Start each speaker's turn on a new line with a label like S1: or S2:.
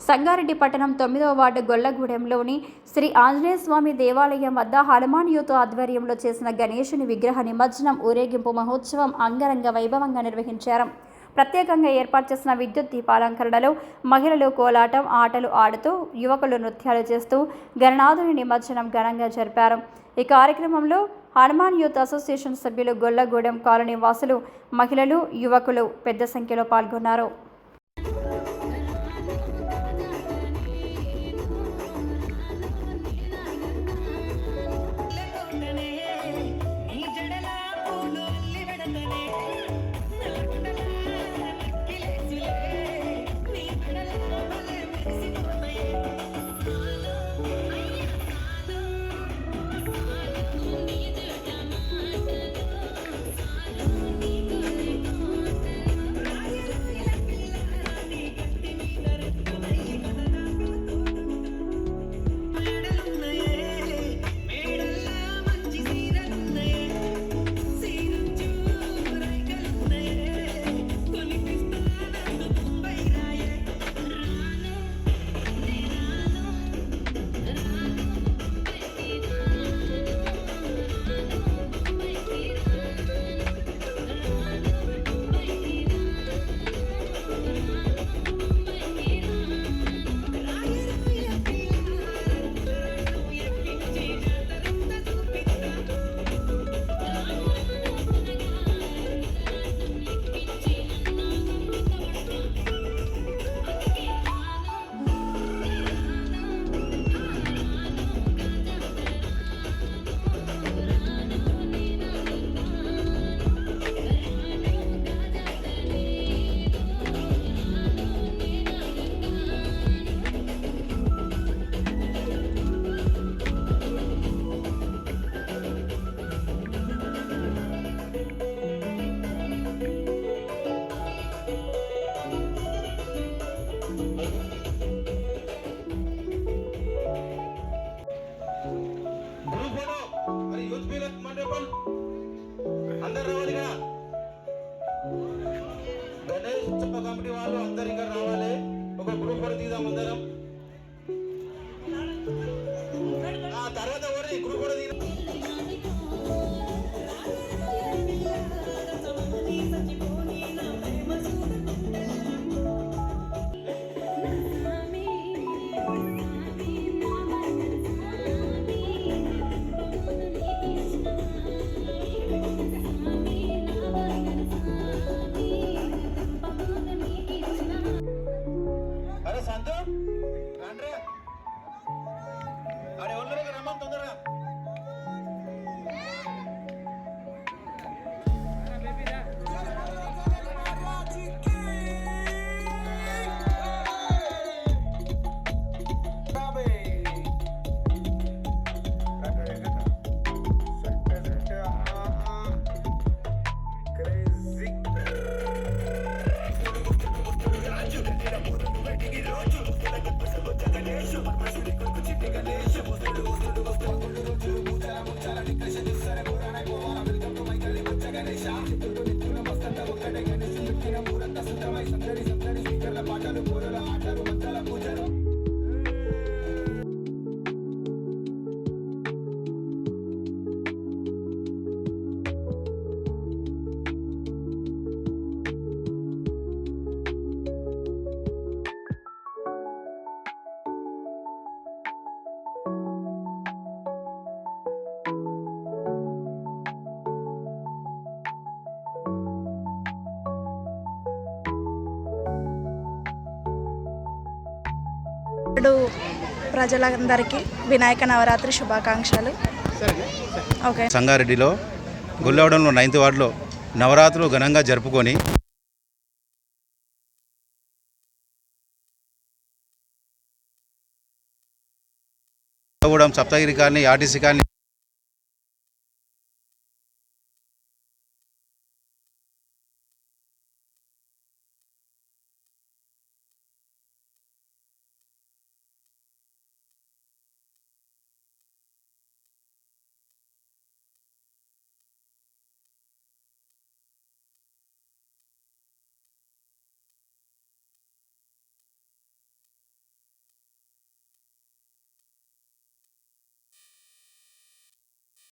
S1: సంగారెడ్డి పట్టణం తొమ్మిదవ వార్డు గొల్లగూడెంలోని శ్రీ ఆంజనేయస్వామి దేవాలయం వద్ద హనుమాన్ యూత్ ఆధ్వర్యంలో చేసిన గణేశుని విగ్రహ నిమజ్జనం ఊరేగింపు మహోత్సవం అంగరంగ వైభవంగా నిర్వహించారు. ప్రత్యేకంగా ఏర్పాటు చేసిన విద్యుత్ దీపాలంకరణలో మహిళలు కోలాటం ఆటలు ఆడుతూ యువకులు నృత్యాలు చేస్తూ గణనాథుని నిమజ్జనం ఘనంగా జరిపారు. ఈ కార్యక్రమంలో హనుమాన్ యూత్ అసోసియేషన్ సభ్యులు గొల్లగూడెం కాలనీ వాసులు మహిళలు యువకులు పెద్ద సంఖ్యలో పాల్గొన్నారు.
S2: గ్రూప్ ఫోటో మరి యూత్ మండపం అందరు గణేష్ చెప్ప కమిటీ వాళ్ళు అందరు ఇంకా రావాలి. ఒక గ్రూప్ ఫోటో తీద్దాం అందరం. ఆ తర్వాత ఎవరు గ్రూప్ ఫోటో తీద్దాం.
S3: ఇప్పుడు ప్రజలందరికీ వినాయక నవరాత్రి శుభాకాంక్షలు. ఓకే.
S4: సంగారెడ్డిలో గుల్లవడంలో నైన్త్ వార్డులో నవరాత్రులు ఘనంగా జరుపుకొని సప్తగిరి కానీ ఆర్టీసీ కానీ